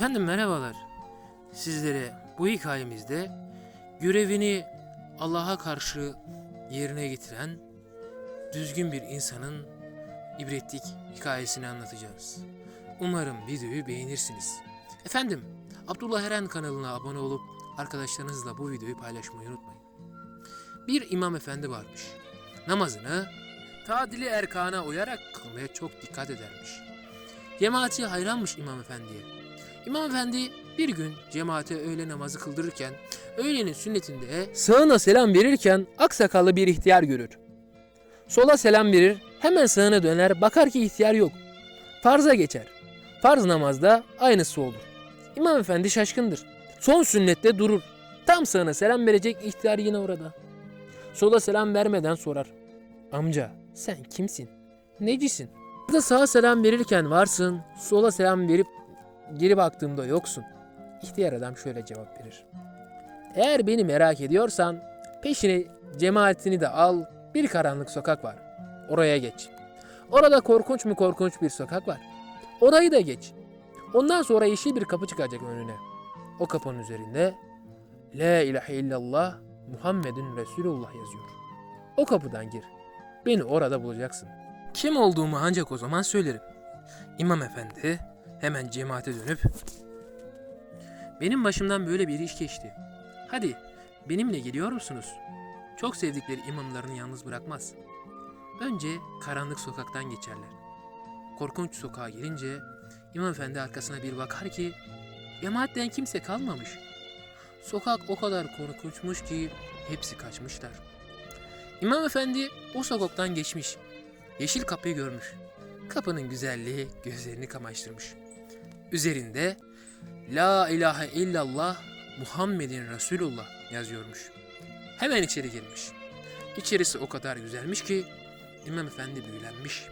Efendim merhabalar. Sizlere bu hikayemizde görevini Allah'a karşı yerine getiren düzgün bir insanın ibretlik hikayesini anlatacağız. Umarım videoyu beğenirsiniz. Efendim, Abdullah Eren kanalına abone olup arkadaşlarınızla bu videoyu paylaşmayı unutmayın. Bir imam efendi varmış. Namazını tadili erkana uyarak kılmaya çok dikkat edermiş. Cemaati hayranmış imam efendiye. İmam efendi bir gün cemaate öğle namazı kıldırırken öğlenin sünnetinde sağına selam verirken aksakallı bir ihtiyar görür. Sola selam verir, hemen sağına döner, bakar ki ihtiyar yok. Farza geçer. Farz namazda aynısı olur. İmam efendi şaşkındır. Son sünnette durur. Tam sağına selam verecek ihtiyar yine orada. Sola selam vermeden sorar. Amca sen kimsin? Necisin? Burada sağa selam verirken varsın, sola selam verip geri baktığımda yoksun. İhtiyar adam şöyle cevap verir. Eğer beni merak ediyorsan peşine cemaatini de al bir karanlık sokak var. Oraya geç. Orada korkunç mu korkunç bir sokak var. Orayı da geç. Ondan sonra yeşil bir kapı çıkacak önüne. O kapının üzerinde La ilahe illallah Muhammedun Resulullah yazıyor. O kapıdan gir. Beni orada bulacaksın. Kim olduğumu ancak o zaman söylerim. İmam efendi hemen cemaate dönüp benim başımdan böyle bir iş geçti. Hadi benimle geliyor musunuz? Çok sevdikleri imamlarını yalnız bırakmaz. Önce karanlık sokaktan geçerler. Korkunç sokağa gelince İmam Efendi arkasına bir bakar ki cemaatten kimse kalmamış. Sokak o kadar korkunçmuş ki hepsi kaçmışlar. İmam Efendi o sokaktan geçmiş. Yeşil kapıyı görmüş. Kapının güzelliği gözlerini kamaştırmış. Üzerinde La ilahe illallah Muhammedin Resulullah yazıyormuş. Hemen içeri girmiş. İçerisi o kadar güzelmiş ki İmam Efendi büyülenmiş.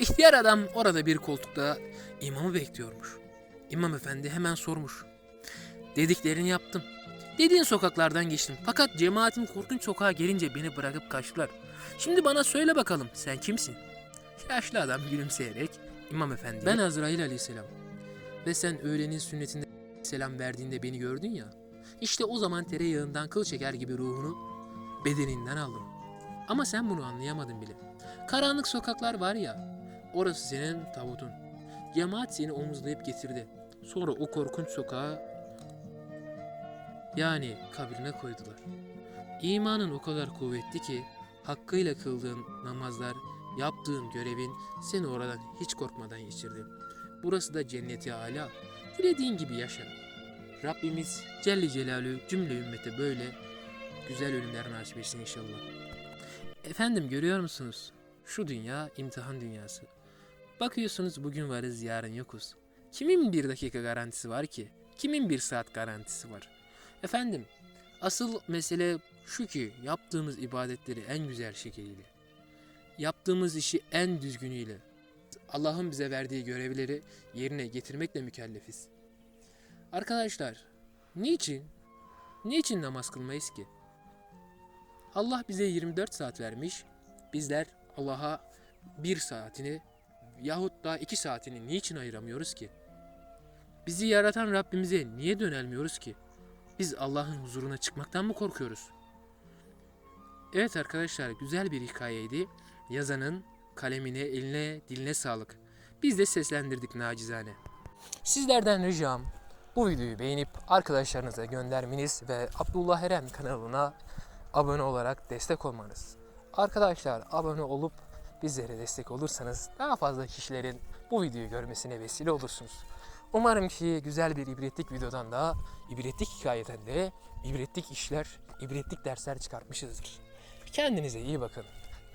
İhtiyar adam orada bir koltukta imamı bekliyormuş. İmam Efendi hemen sormuş. Dediklerini yaptım. Dediğin sokaklardan geçtim. Fakat cemaatim korkunç sokağa gelince beni bırakıp kaçtılar. Şimdi bana söyle bakalım sen kimsin? Yaşlı adam gülümseyerek İmam Efendi ben Azrail Aleyhisselam ve sen öğlenin sünnetinde selam verdiğinde beni gördün ya. İşte o zaman tereyağından kıl çeker gibi ruhunu bedeninden aldım. Ama sen bunu anlayamadın bile. Karanlık sokaklar var ya, orası senin tabutun. Cemaat seni omuzlayıp getirdi. Sonra o korkunç sokağa yani kabrine koydular. İmanın o kadar kuvvetli ki hakkıyla kıldığın namazlar, yaptığın görevin seni oradan hiç korkmadan geçirdi. Burası da cenneti âlâ. Dilediğin gibi yaşa. Rabbimiz Celle Celaluhu cümle ümmete böyle güzel ölümler nasip etsin inşallah. Efendim görüyor musunuz? Şu dünya imtihan dünyası. Bakıyorsunuz bugün varız yarın yokuz. Kimin bir dakika garantisi var ki? Kimin bir saat garantisi var? Efendim asıl mesele şu ki yaptığımız ibadetleri en güzel şekliyle, yaptığımız işi en düzgünüyle, Allah'ın bize verdiği görevleri yerine getirmekle mükellefiz. Arkadaşlar, niçin? Niçin namaz kılmayız ki? Allah bize 24 saat vermiş. Bizler Allah'a bir saatini yahut da iki saatini niçin ayıramıyoruz ki? Bizi yaratan Rabbimize niye dönelmiyoruz ki? Biz Allah'ın huzuruna çıkmaktan mı korkuyoruz? Evet arkadaşlar güzel bir hikayeydi. Yazanın kalemine, eline, diline sağlık. Biz de seslendirdik nacizane. Sizlerden ricam bu videoyu beğenip arkadaşlarınıza göndermeniz ve Abdullah Eren kanalına abone olarak destek olmanız. Arkadaşlar abone olup bizlere destek olursanız daha fazla kişilerin bu videoyu görmesine vesile olursunuz. Umarım ki güzel bir ibretlik videodan da, ibretlik hikayeden de ibretlik işler, ibretlik dersler çıkartmışızdır. Kendinize iyi bakın.